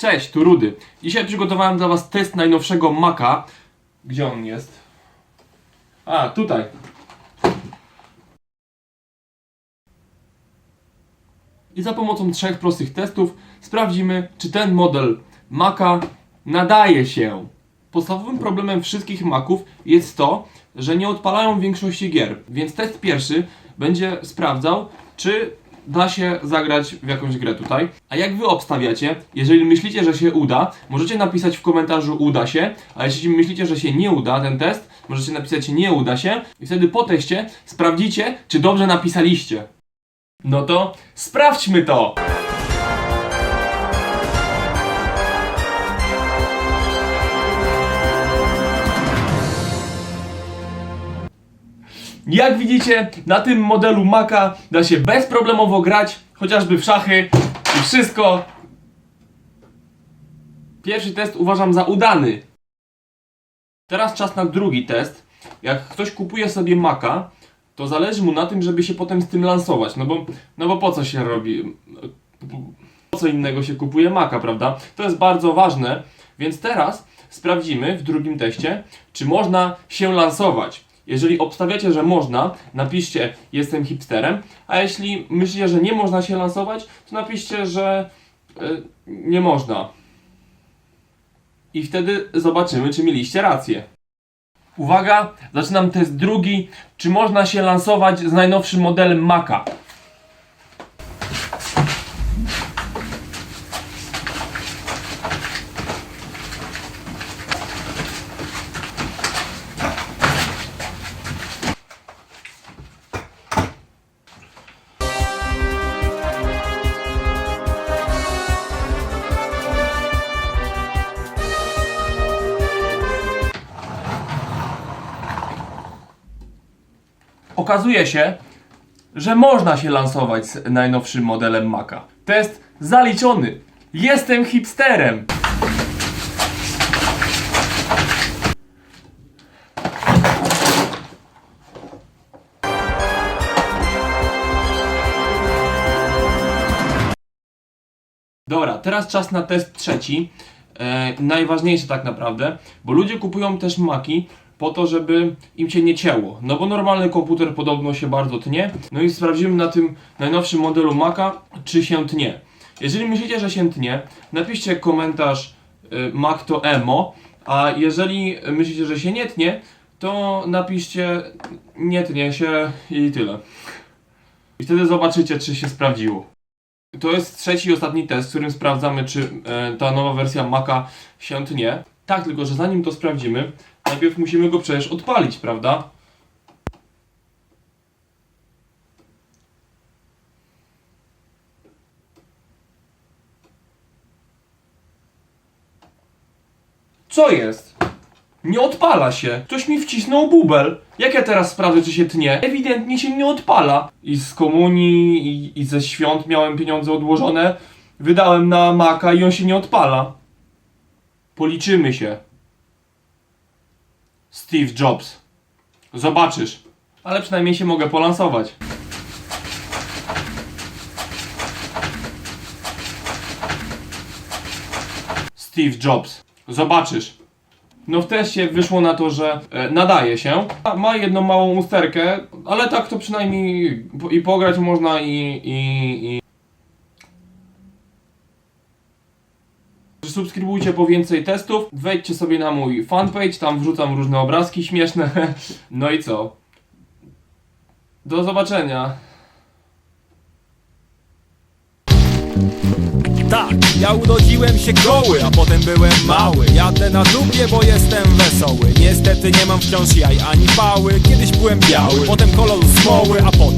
Cześć, tu Rudy. Dzisiaj przygotowałem dla Was test najnowszego Maca. Gdzie on jest? A, tutaj. I za pomocą trzech prostych testów sprawdzimy, czy ten model Maca nadaje się. Podstawowym problemem wszystkich Maców jest to, że nie odpalają większości gier. Więc test pierwszy będzie sprawdzał, czy da się zagrać w jakąś grę tutaj. A jak wy obstawiacie? Jeżeli myślicie, że się uda, możecie napisać w komentarzu uda się, a jeśli myślicie, że się nie uda ten test, możecie napisać nie uda się i wtedy po teście sprawdzicie, czy dobrze napisaliście. No to sprawdźmy to! Jak widzicie, na tym modelu Maca da się bezproblemowo grać, chociażby w szachy i wszystko. Pierwszy test uważam za udany. Teraz czas na drugi test. Jak ktoś kupuje sobie Maca, to zależy mu na tym, żeby się potem z tym lansować. No bo, no bo po co się robi? Po co innego się kupuje Maca, prawda? To jest bardzo ważne, więc teraz sprawdzimy w drugim teście, czy można się lansować. Jeżeli obstawiacie, że można, napiszcie jestem hipsterem, a jeśli myślicie, że nie można się lansować, to napiszcie, że y, nie można. I wtedy zobaczymy, czy mieliście rację. Uwaga, zaczynam test drugi. Czy można się lansować z najnowszym modelem Maca? Okazuje się, że można się lansować z najnowszym modelem Maca. Test zaliczony. Jestem hipsterem. Dobra, teraz czas na test trzeci. E, najważniejszy tak naprawdę, bo ludzie kupują też Maki po to, żeby im się nie cięło. No bo normalny komputer podobno się bardzo tnie. No i sprawdzimy na tym najnowszym modelu Maca, czy się tnie. Jeżeli myślicie, że się tnie, napiszcie komentarz y, Mac to emo, a jeżeli myślicie, że się nie tnie, to napiszcie nie tnie się i tyle. I wtedy zobaczycie, czy się sprawdziło. To jest trzeci i ostatni test, w którym sprawdzamy, czy e, ta nowa wersja Maca się tnie. Tak, tylko że zanim to sprawdzimy, najpierw musimy go przecież odpalić, prawda? Co jest? Nie odpala się. Ktoś mi wcisnął bubel. Jak ja teraz sprawdzę, czy się tnie? Ewidentnie się nie odpala. I z komunii, i, i ze świąt miałem pieniądze odłożone. Wydałem na Maca i on się nie odpala. Policzymy się. Steve Jobs. Zobaczysz. Ale przynajmniej się mogę polansować. Steve Jobs. Zobaczysz. No w teście wyszło na to, że e, nadaje się. Ma jedną małą usterkę, ale tak to przynajmniej i pograć można i, i, i... Subskrybujcie po więcej testów, wejdźcie sobie na mój fanpage, tam wrzucam różne obrazki śmieszne. No i co? Do zobaczenia. Tak, ja urodziłem się goły, a potem byłem mały Jadę na dupie, bo jestem wesoły Niestety nie mam wciąż jaj ani pały Kiedyś byłem biały, potem kolor smoły, a potem